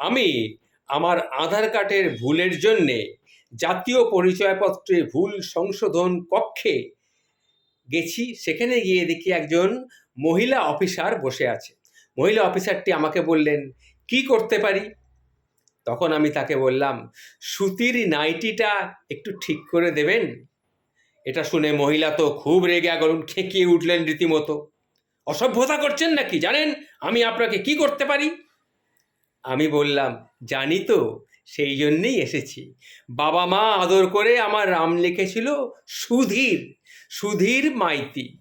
আমি আমার আধার কার্ডের ভুলের জন্যে জাতীয় পরিচয়পত্রে ভুল সংশোধন কক্ষে গেছি। সেখানে গিয়ে দেখি একজন মহিলা অফিসার বসে আছে। মহিলা অফিসারটি আমাকে বললেন, কি করতে পারি? তখন আমি তাকে বললাম, সুতির নাইটিটা একটু ঠিক করে দেবেন? এটা শুনে মহিলা তো খুব রেগে আগুন খেঁকিয়ে উঠলেন রীতিমতো। অসভ্যতা করছেন নাকি জানেন? আমি আপনাকে কি করতে পারি? আমি বললাম, জানি তো, সেই জন্যেই এসেছি। বাবা মা আদর করে আমার রাম লিখেছিল সুধীর সুধীর মাইতি।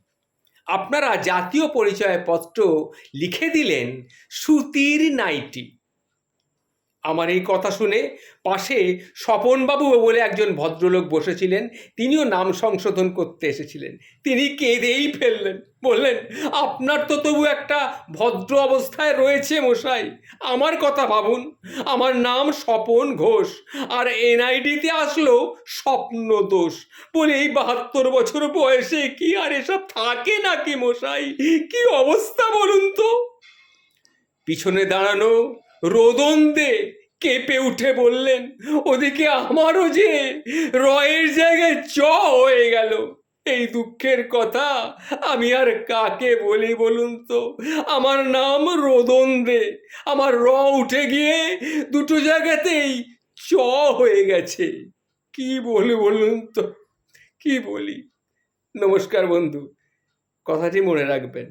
আপনারা জাতীয় পরিচয়পত্র লিখে দিলেন সুতির নাইটি। আমার এই কথা শুনে পাশে স্বপনবাবু বলে একজন ভদ্রলোক বসেছিলেন। তিনিও নাম সংশোধন করতে এসেছিলেন। তিনি কেঁদেই ফেললেন। বললেন, আপনার তো তবু একটা ভদ্র অবস্থায় রয়েছে মশাই। আমার কথা ভাবুন। আমার নাম স্বপন ঘোষ। আর এনআইডিতে আসলো স্বপ্ন দোষ। বলে এই বাহাত্তর বছর বয়সে কি আর এসব থাকে নাকি মশাই? কি অবস্থা বলুন তো? পিছনে দাঁড়ানো রোদন দে কেঁপে উঠে বললেন, ওদিকে আমারও যে রয়ের জায়গায় চ হয়ে গেল। এই দুঃখের কথা আমি আর কাকে বলি বলুন তো? আমার নাম রোদন দে। আমার র উঠে গিয়ে দুটো জায়গাতেই চ হয়ে গেছে। কি বলি বলুন তো? কি বলি? নমস্কার বন্ধু, কথাটি মনে রাখবেন।